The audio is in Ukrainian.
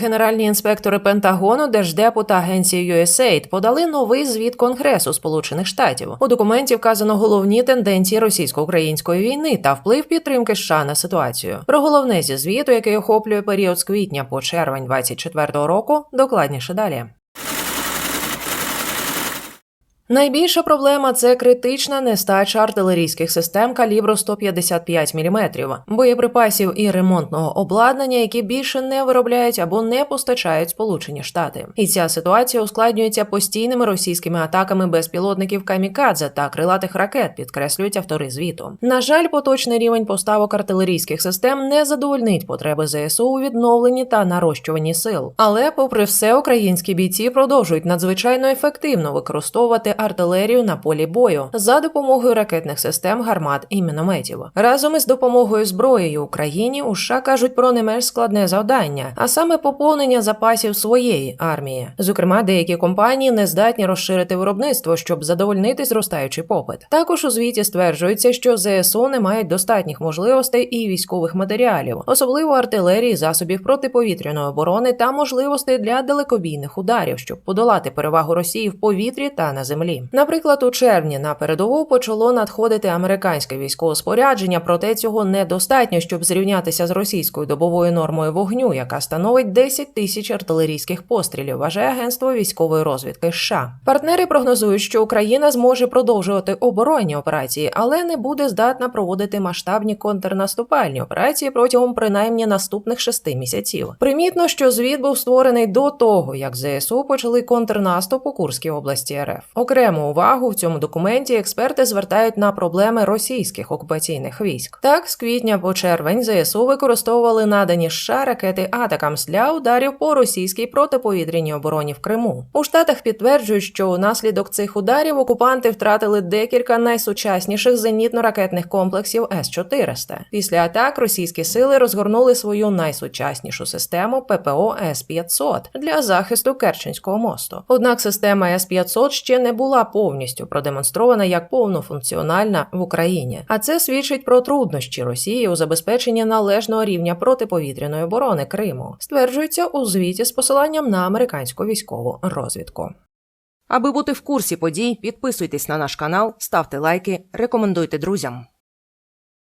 Генеральні інспектори Пентагону, Держдепу та агенції USAID подали новий звіт Конгресу Сполучених Штатів. У документі вказано головні тенденції російсько-української війни та вплив підтримки США на ситуацію. Про головне зі звіту, який охоплює період з квітня по червень 2024 року, докладніше далі. Найбільша проблема це критична нестача артилерійських систем калібру 155 мм, боєприпасів і ремонтного обладнання, які більше не виробляють або не постачають Сполучені Штати. І ця ситуація ускладнюється постійними російськими атаками безпілотників камікадзе та крилатих ракет, підкреслюють автори звіту. На жаль, поточний рівень поставок артилерійських систем не задовольнить потреби ЗСУ у відновленні та нарощуванні сил. Але, попри все, українські бійці продовжують надзвичайно ефективно використовувати артилерію на полі бою за допомогою ракетних систем, гармат і мінометів. Разом із допомогою зброєю Україні у США кажуть про не менш складне завдання, а саме поповнення запасів своєї армії. Зокрема, деякі компанії не здатні розширити виробництво, щоб задовольнити зростаючий попит. Також у звіті стверджується, що ЗСУ не мають достатніх можливостей і військових матеріалів, особливо артилерії, засобів протиповітряної оборони та можливостей для далекобійних ударів, щоб подолати перевагу Росії в повітрі та на землі. Наприклад, у червні на передову почало надходити американське військове спорядження, проте цього недостатньо, щоб зрівнятися з російською добовою нормою вогню, яка становить 10 тисяч артилерійських пострілів, вважає агентство військової розвідки. США. партнери прогнозують, що Україна зможе продовжувати оборонні операції, але не буде здатна проводити масштабні контрнаступальні операції протягом принаймні наступних шести місяців. Примітно, що звіт був створений до того, як ЗСУ почали контрнаступ у Курській області РФ. Окрему увагу в цьому документі експерти звертають на проблеми російських окупаційних військ. Так, з квітня по червень ЗСУ використовували надані США ракети Атакамс для ударів по російській протиповітряній обороні в Криму. У Штатах підтверджують, що унаслідок цих ударів окупанти втратили декілька найсучасніших зенітно-ракетних комплексів С-400. Після атак російські сили розгорнули свою найсучаснішу систему ППО С-500 для захисту Керченського мосту. Однак система С-500 ще не була повністю продемонстрована як повнофункціональна в Україні. А це свідчить про труднощі Росії у забезпеченні належного рівня протиповітряної оборони Криму, стверджується у звіті з посиланням на американську військову розвідку. Аби бути в курсі подій, підписуйтесь на наш канал, ставте лайки, рекомендуйте друзям.